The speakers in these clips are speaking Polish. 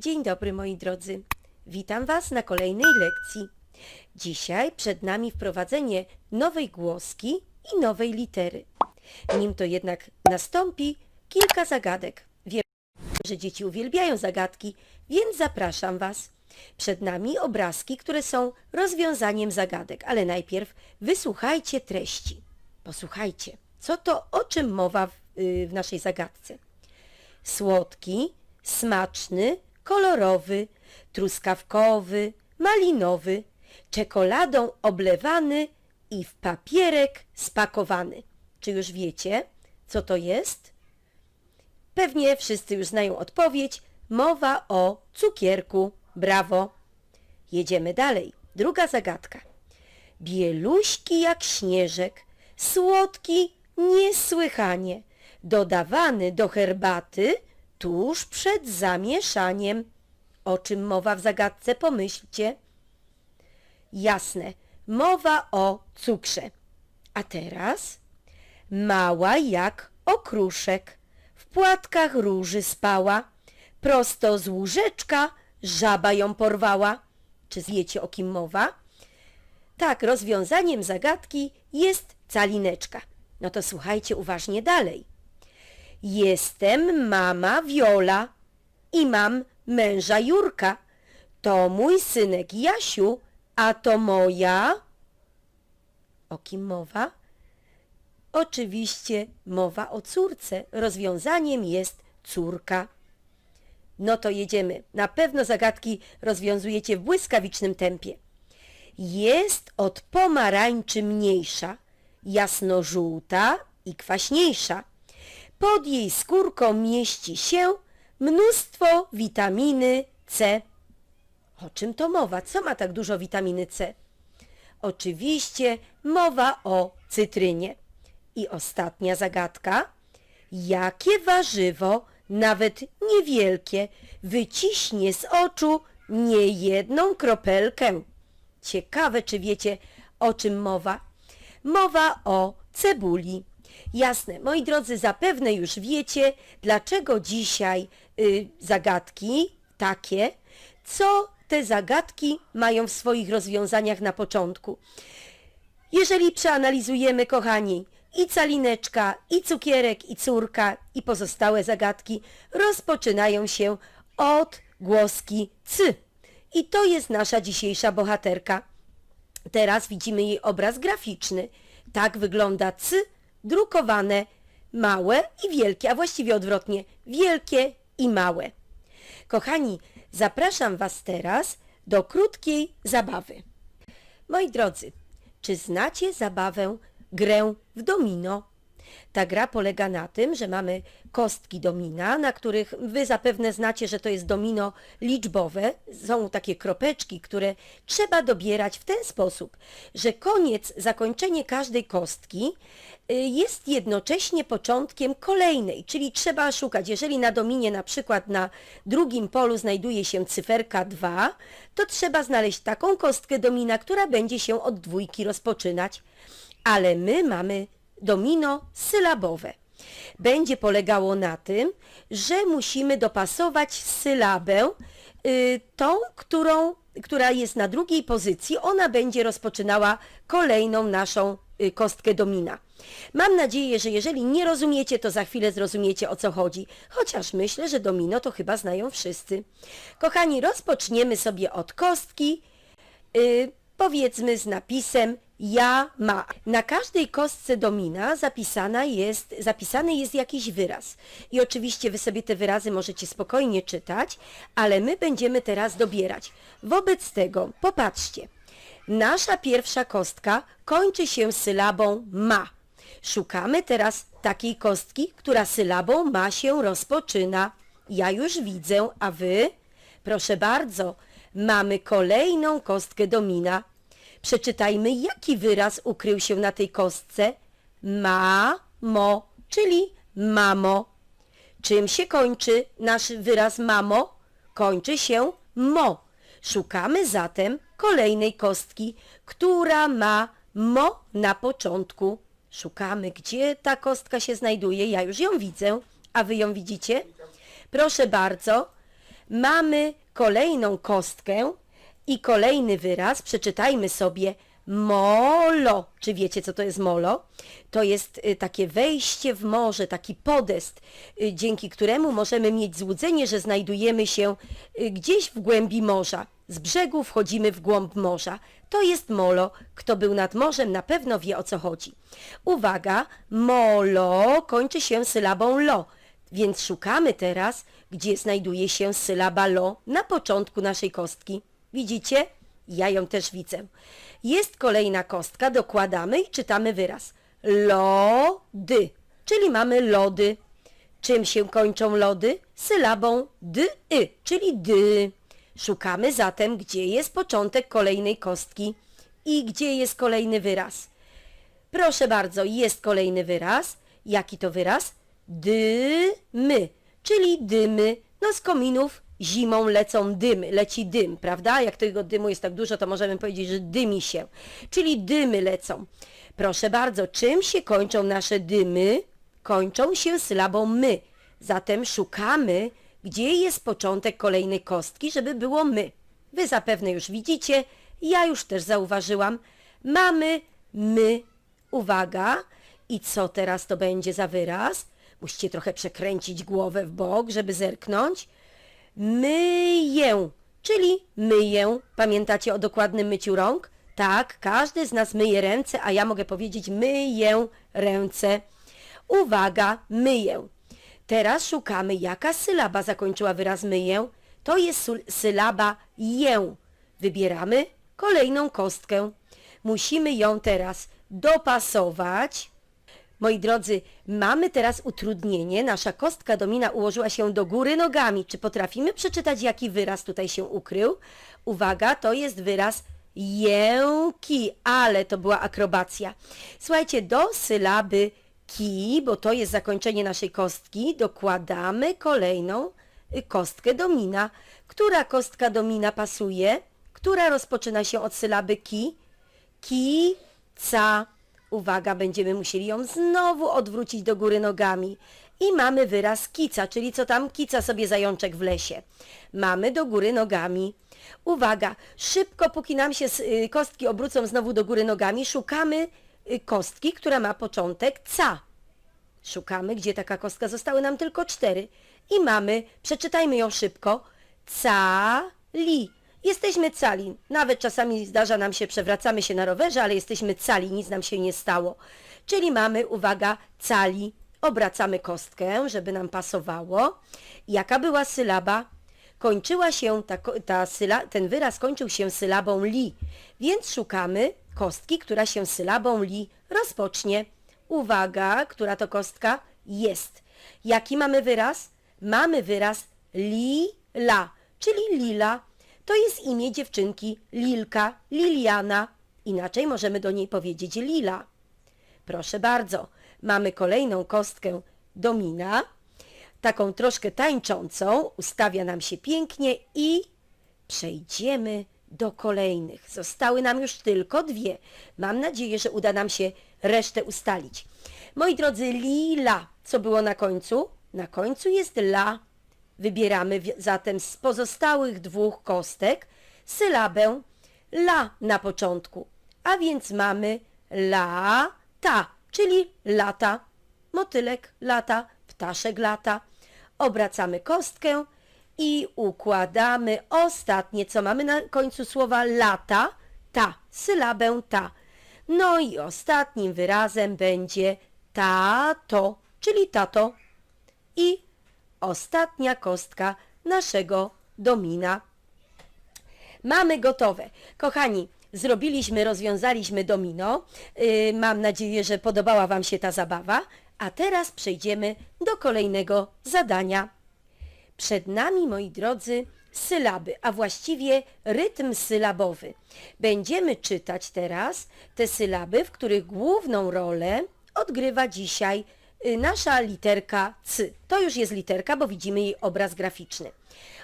Dzień dobry moi drodzy. Witam Was na kolejnej lekcji. Dzisiaj przed nami wprowadzenie nowej głoski i nowej litery. Nim to jednak nastąpi, kilka zagadek. Wiem, że dzieci uwielbiają zagadki, więc zapraszam Was. Przed nami obrazki, które są rozwiązaniem zagadek, ale najpierw wysłuchajcie treści. Posłuchajcie, co to, o czym mowa w, y, w naszej zagadce słodki, smaczny, kolorowy, truskawkowy, malinowy, czekoladą oblewany i w papierek spakowany. Czy już wiecie, co to jest? Pewnie wszyscy już znają odpowiedź. Mowa o cukierku. Brawo. Jedziemy dalej. Druga zagadka. Bieluśki jak śnieżek, słodki niesłychanie, dodawany do herbaty tuż przed zamieszaniem. O czym mowa w zagadce, pomyślcie. Jasne, mowa o cukrze. A teraz mała jak okruszek, w płatkach róży spała, prosto z łóżeczka żaba ją porwała. Czy wiecie o kim mowa? Tak, rozwiązaniem zagadki jest calineczka. No to słuchajcie uważnie dalej. Jestem mama Wiola i mam męża Jurka. To mój synek Jasiu, a to moja... O kim mowa? Oczywiście mowa o córce. Rozwiązaniem jest córka. No to jedziemy. Na pewno zagadki rozwiązujecie w błyskawicznym tempie. Jest od pomarańczy mniejsza, jasnożółta i kwaśniejsza. Pod jej skórką mieści się mnóstwo witaminy C. O czym to mowa? Co ma tak dużo witaminy C? Oczywiście mowa o cytrynie. I ostatnia zagadka. Jakie warzywo, nawet niewielkie, wyciśnie z oczu niejedną kropelkę? Ciekawe, czy wiecie, o czym mowa? Mowa o cebuli. Jasne, moi drodzy, zapewne już wiecie, dlaczego dzisiaj y, zagadki takie, co te zagadki mają w swoich rozwiązaniach na początku. Jeżeli przeanalizujemy, kochani, i calineczka, i cukierek, i córka, i pozostałe zagadki rozpoczynają się od głoski c. I to jest nasza dzisiejsza bohaterka. Teraz widzimy jej obraz graficzny. Tak wygląda c, drukowane, małe i wielkie, a właściwie odwrotnie, wielkie i małe. Kochani, zapraszam Was teraz do krótkiej zabawy. Moi drodzy, czy znacie zabawę grę w domino? Ta gra polega na tym, że mamy kostki domina, na których wy zapewne znacie, że to jest domino liczbowe. Są takie kropeczki, które trzeba dobierać w ten sposób, że koniec, zakończenie każdej kostki y, jest jednocześnie początkiem kolejnej, czyli trzeba szukać, jeżeli na dominie na przykład na drugim polu znajduje się cyferka 2, to trzeba znaleźć taką kostkę domina, która będzie się od dwójki rozpoczynać. Ale my mamy domino sylabowe. Będzie polegało na tym, że musimy dopasować sylabę y, tą, którą, która jest na drugiej pozycji, ona będzie rozpoczynała kolejną naszą y, kostkę domina. Mam nadzieję, że jeżeli nie rozumiecie, to za chwilę zrozumiecie o co chodzi, chociaż myślę, że domino to chyba znają wszyscy. Kochani, rozpoczniemy sobie od kostki, y, powiedzmy z napisem ja ma. Na każdej kostce domina zapisana jest, zapisany jest jakiś wyraz. I oczywiście wy sobie te wyrazy możecie spokojnie czytać, ale my będziemy teraz dobierać. Wobec tego, popatrzcie, nasza pierwsza kostka kończy się sylabą ma. Szukamy teraz takiej kostki, która sylabą ma się rozpoczyna. Ja już widzę, a wy? Proszę bardzo, mamy kolejną kostkę domina. Przeczytajmy, jaki wyraz ukrył się na tej kostce. Ma, mo, czyli mamo. Czym się kończy nasz wyraz mamo? Kończy się mo. Szukamy zatem kolejnej kostki, która ma mo na początku. Szukamy, gdzie ta kostka się znajduje. Ja już ją widzę, a wy ją widzicie? Proszę bardzo. mamy kolejną kostkę i kolejny wyraz. Przeczytajmy sobie molo. Czy wiecie, co to jest molo? To jest y, takie wejście w morze, taki podest, y, dzięki któremu możemy mieć złudzenie, że znajdujemy się y, gdzieś w głębi morza. Z brzegu wchodzimy w głąb morza. To jest molo. Kto był nad morzem, na pewno wie o co chodzi. Uwaga, molo kończy się sylabą lo. Więc szukamy teraz, gdzie znajduje się sylaba lo na początku naszej kostki. Widzicie? Ja ją też widzę. Jest kolejna kostka, dokładamy i czytamy wyraz. Lody, czyli mamy lody. Czym się kończą lody? Sylabą dy, y, czyli dy. Szukamy zatem, gdzie jest początek kolejnej kostki i gdzie jest kolejny wyraz. Proszę bardzo, jest kolejny wyraz. Jaki to wyraz? Dymy, czyli dymy. No z kominów zimą lecą dymy, leci dym, prawda? Jak tego dymu jest tak dużo, to możemy powiedzieć, że dymi się. Czyli dymy lecą. Proszę bardzo, czym się kończą nasze dymy? Kończą się sylabą my. Zatem szukamy, gdzie jest początek kolejnej kostki, żeby było my. Wy zapewne już widzicie, ja już też zauważyłam. Mamy my. Uwaga. I co teraz to będzie za wyraz? Musicie trochę przekręcić głowę w bok, żeby zerknąć. Myję, czyli myję. Pamiętacie o dokładnym myciu rąk? Tak, każdy z nas myje ręce, a ja mogę powiedzieć myję ręce. Uwaga, myję. Teraz szukamy, jaka sylaba zakończyła wyraz myję. To jest sylaba ję. Wybieramy kolejną kostkę. Musimy ją teraz dopasować. Moi drodzy, mamy teraz utrudnienie. Nasza kostka domina ułożyła się do góry nogami. Czy potrafimy przeczytać, jaki wyraz tutaj się ukrył? Uwaga, to jest wyraz jęki, ale to była akrobacja. Słuchajcie, do sylaby ki, bo to jest zakończenie naszej kostki, dokładamy kolejną kostkę domina. Która kostka domina pasuje? Która rozpoczyna się od sylaby ki? Ki, ca. Uwaga, będziemy musieli ją znowu odwrócić do góry nogami. I mamy wyraz kica, czyli co tam kica sobie zajączek w lesie. Mamy do góry nogami. Uwaga, szybko, póki nam się y, kostki obrócą znowu do góry nogami, szukamy y, kostki, która ma początek ca. Szukamy, gdzie taka kostka. Zostały nam tylko cztery. I mamy, przeczytajmy ją szybko, cali. Jesteśmy cali. Nawet czasami zdarza nam się, przewracamy się na rowerze, ale jesteśmy cali, nic nam się nie stało. Czyli mamy, uwaga, cali. Obracamy kostkę, żeby nam pasowało. Jaka była sylaba? Kończyła się, ta, ta syla, ten wyraz kończył się sylabą li, więc szukamy kostki, która się sylabą li rozpocznie. Uwaga, która to kostka? Jest. Jaki mamy wyraz? Mamy wyraz lila, czyli lila. To jest imię dziewczynki Lilka, Liliana. Inaczej możemy do niej powiedzieć Lila. Proszę bardzo, mamy kolejną kostkę domina, taką troszkę tańczącą, ustawia nam się pięknie i przejdziemy do kolejnych. Zostały nam już tylko dwie. Mam nadzieję, że uda nam się resztę ustalić. Moi drodzy, lila. Co było na końcu? Na końcu jest la. Wybieramy zatem z pozostałych dwóch kostek sylabę la na początku. A więc mamy lata, czyli lata. Motylek lata, ptaszek lata. Obracamy kostkę i układamy ostatnie, co mamy na końcu słowa lata, ta, sylabę ta. No i ostatnim wyrazem będzie tato, czyli tato. I ostatnia kostka naszego domina. Mamy gotowe. Kochani, zrobiliśmy, rozwiązaliśmy domino. Yy, mam nadzieję, że podobała Wam się ta zabawa. A teraz przejdziemy do kolejnego zadania. Przed nami, moi drodzy, sylaby, a właściwie rytm sylabowy. Będziemy czytać teraz te sylaby, w których główną rolę odgrywa dzisiaj nasza literka C. To już jest literka, bo widzimy jej obraz graficzny.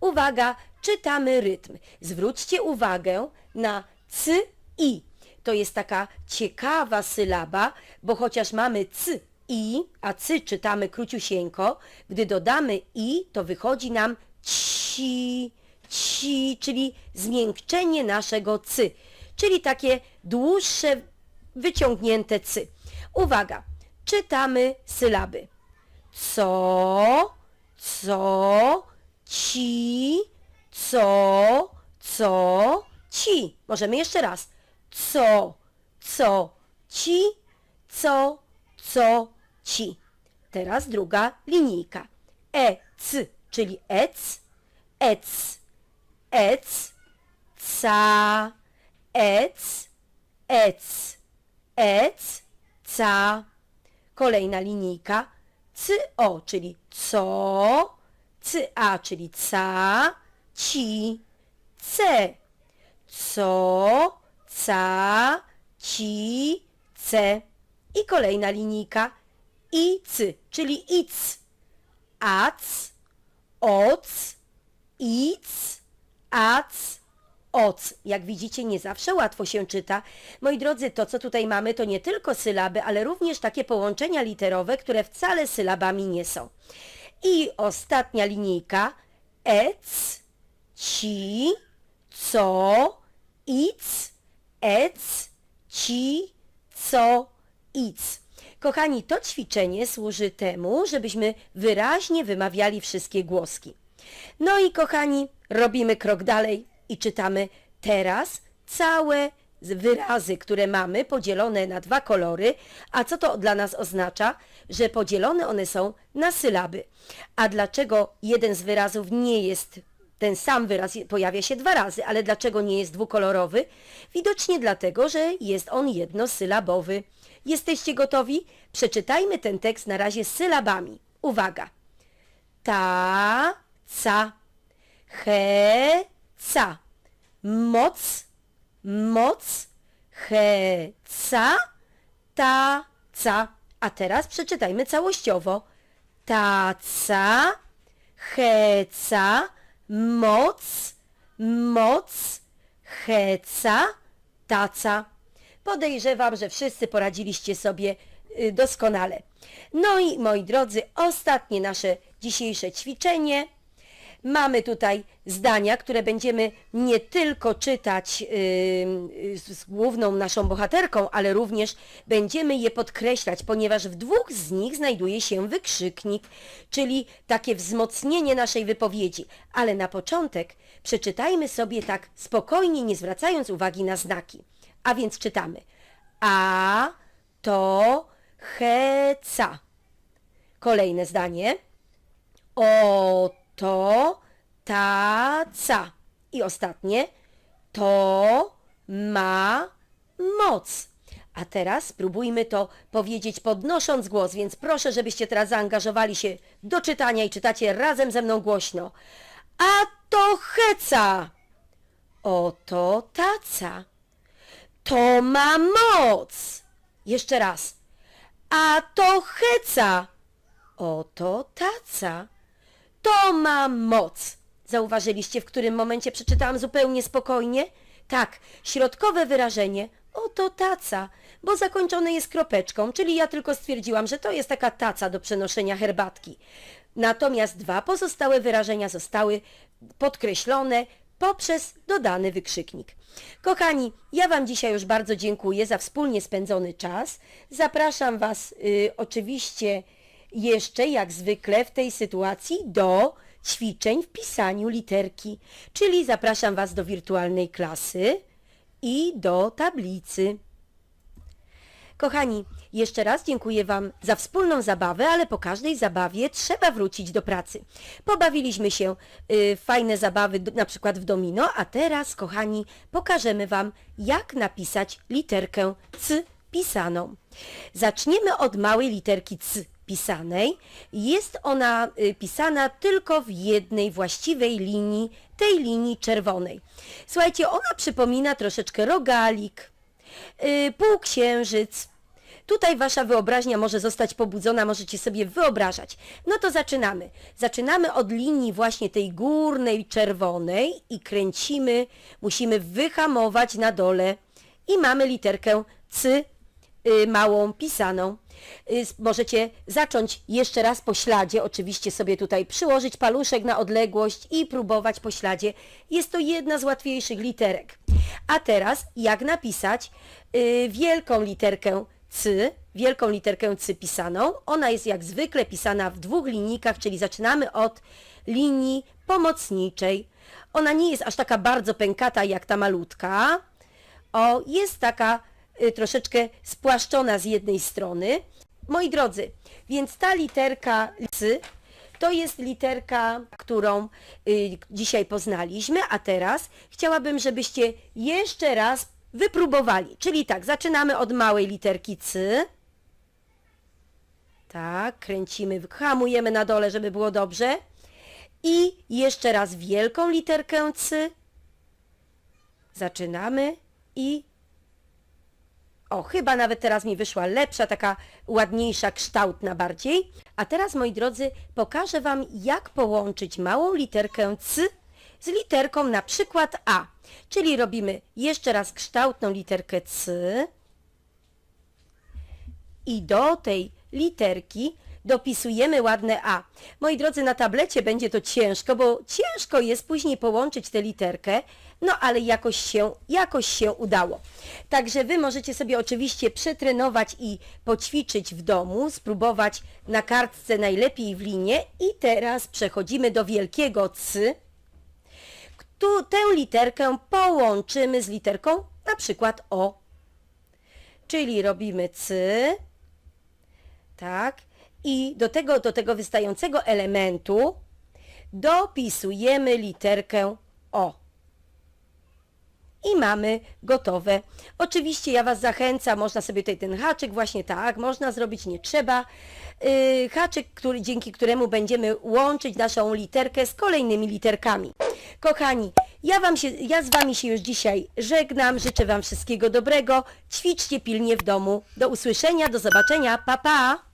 Uwaga, czytamy rytm. Zwróćcie uwagę na C i. To jest taka ciekawa sylaba, bo chociaż mamy c i, a cy czytamy króciusieńko, gdy dodamy i, to wychodzi nam ci, ci, czyli zmiękczenie naszego cy, czyli takie dłuższe, wyciągnięte cy. Uwaga, czytamy sylaby. Co, co, ci, co, co, ci. Możemy jeszcze raz. Co, co, ci, co, co, ci. Teraz druga linijka. E, c, czyli ec, ec, ec, ca, ec, ec, ec, ca. Kolejna linijka. Co, czyli co, ca, czyli ca, ci, ce. Co, ca, ci, ce. I kolejna linijka. Ic, czyli ic. Ac, oc, ic, ac, oc. Jak widzicie, nie zawsze łatwo się czyta. Moi drodzy, to co tutaj mamy, to nie tylko sylaby, ale również takie połączenia literowe, które wcale sylabami nie są. I ostatnia linijka. Ec, ci, co, ic, ec, ci, co, ic. Kochani, to ćwiczenie służy temu, żebyśmy wyraźnie wymawiali wszystkie głoski. No i kochani, robimy krok dalej i czytamy teraz całe wyrazy, które mamy podzielone na dwa kolory. A co to dla nas oznacza? Że podzielone one są na sylaby. A dlaczego jeden z wyrazów nie jest ten sam wyraz pojawia się dwa razy, ale dlaczego nie jest dwukolorowy? Widocznie dlatego, że jest on jednosylabowy. Jesteście gotowi? Przeczytajmy ten tekst na razie sylabami. Uwaga. Ta, ca, he, ca. Moc, moc, he, ca, ta, ca. A teraz przeczytajmy całościowo. Taca, heca, moc, moc, heca, taca. Podejrzewam, że wszyscy poradziliście sobie y, doskonale. No i moi drodzy, ostatnie nasze dzisiejsze ćwiczenie. Mamy tutaj zdania, które będziemy nie tylko czytać yy, z główną naszą bohaterką, ale również będziemy je podkreślać, ponieważ w dwóch z nich znajduje się wykrzyknik, czyli takie wzmocnienie naszej wypowiedzi. Ale na początek przeczytajmy sobie tak spokojnie, nie zwracając uwagi na znaki. A więc czytamy. A, to, heca. Kolejne zdanie. Oto taca. I ostatnie. To ma moc. A teraz spróbujmy to powiedzieć podnosząc głos, więc proszę, żebyście teraz zaangażowali się do czytania i czytacie razem ze mną głośno. A to heca. Oto taca. To ma moc. Jeszcze raz. A to heca. Oto taca. To ma moc. Zauważyliście, w którym momencie przeczytałam zupełnie spokojnie? Tak, środkowe wyrażenie oto taca, bo zakończone jest kropeczką, czyli ja tylko stwierdziłam, że to jest taka taca do przenoszenia herbatki. Natomiast dwa pozostałe wyrażenia zostały podkreślone poprzez dodany wykrzyknik. Kochani, ja Wam dzisiaj już bardzo dziękuję za wspólnie spędzony czas. Zapraszam Was y, oczywiście jeszcze jak zwykle w tej sytuacji do ćwiczeń w pisaniu literki, czyli zapraszam Was do wirtualnej klasy i do tablicy. Kochani, jeszcze raz dziękuję Wam za wspólną zabawę, ale po każdej zabawie trzeba wrócić do pracy. Pobawiliśmy się y, fajne zabawy, na przykład w domino, a teraz, kochani, pokażemy Wam, jak napisać literkę C pisaną. Zaczniemy od małej literki C pisanej. Jest ona y, pisana tylko w jednej właściwej linii, tej linii czerwonej. Słuchajcie, ona przypomina troszeczkę rogalik, yy, półksiężyc. Tutaj wasza wyobraźnia może zostać pobudzona, możecie sobie wyobrażać. No to zaczynamy. Zaczynamy od linii właśnie tej górnej czerwonej i kręcimy, musimy wyhamować na dole i mamy literkę C y, małą pisaną. Y, Możecie zacząć jeszcze raz po śladzie, oczywiście sobie tutaj przyłożyć paluszek na odległość i próbować po śladzie. Jest to jedna z łatwiejszych literek. A teraz jak napisać y, wielką literkę C, wielką literkę C pisaną. Ona jest jak zwykle pisana w dwóch linijkach, czyli zaczynamy od linii pomocniczej. Ona nie jest aż taka bardzo pękata jak ta malutka. O, jest taka troszeczkę spłaszczona z jednej strony. Moi drodzy, więc ta literka C to jest literka, którą y, dzisiaj poznaliśmy, a teraz chciałabym, żebyście jeszcze raz wypróbowali. Czyli tak, zaczynamy od małej literki C. Tak, kręcimy, hamujemy na dole, żeby było dobrze. I jeszcze raz wielką literkę C. Zaczynamy i o, chyba nawet teraz mi wyszła lepsza, taka ładniejsza, kształtna bardziej. A teraz, moi drodzy, pokażę Wam, jak połączyć małą literkę C z literką na przykład A. Czyli robimy jeszcze raz kształtną literkę C i do tej literki dopisujemy ładne A. Moi drodzy, na tablecie będzie to ciężko, bo ciężko jest później połączyć tę literkę, no ale jakoś się, jakoś się udało. Także Wy możecie sobie oczywiście przetrenować i poćwiczyć w domu, spróbować na kartce najlepiej w linie i teraz przechodzimy do wielkiego C. Tu tę literkę połączymy z literką na przykład O. Czyli robimy C, tak, i do tego, do tego wystającego elementu dopisujemy literkę O. I mamy gotowe. Oczywiście ja Was zachęcam, można sobie tutaj ten haczyk właśnie tak, można zrobić, nie trzeba. Yy, haczyk, który, dzięki któremu będziemy łączyć naszą literkę z kolejnymi literkami. Kochani, ja, wam się, ja z Wami się już dzisiaj żegnam, życzę Wam wszystkiego dobrego, ćwiczcie pilnie w domu. Do usłyszenia, do zobaczenia, pa pa!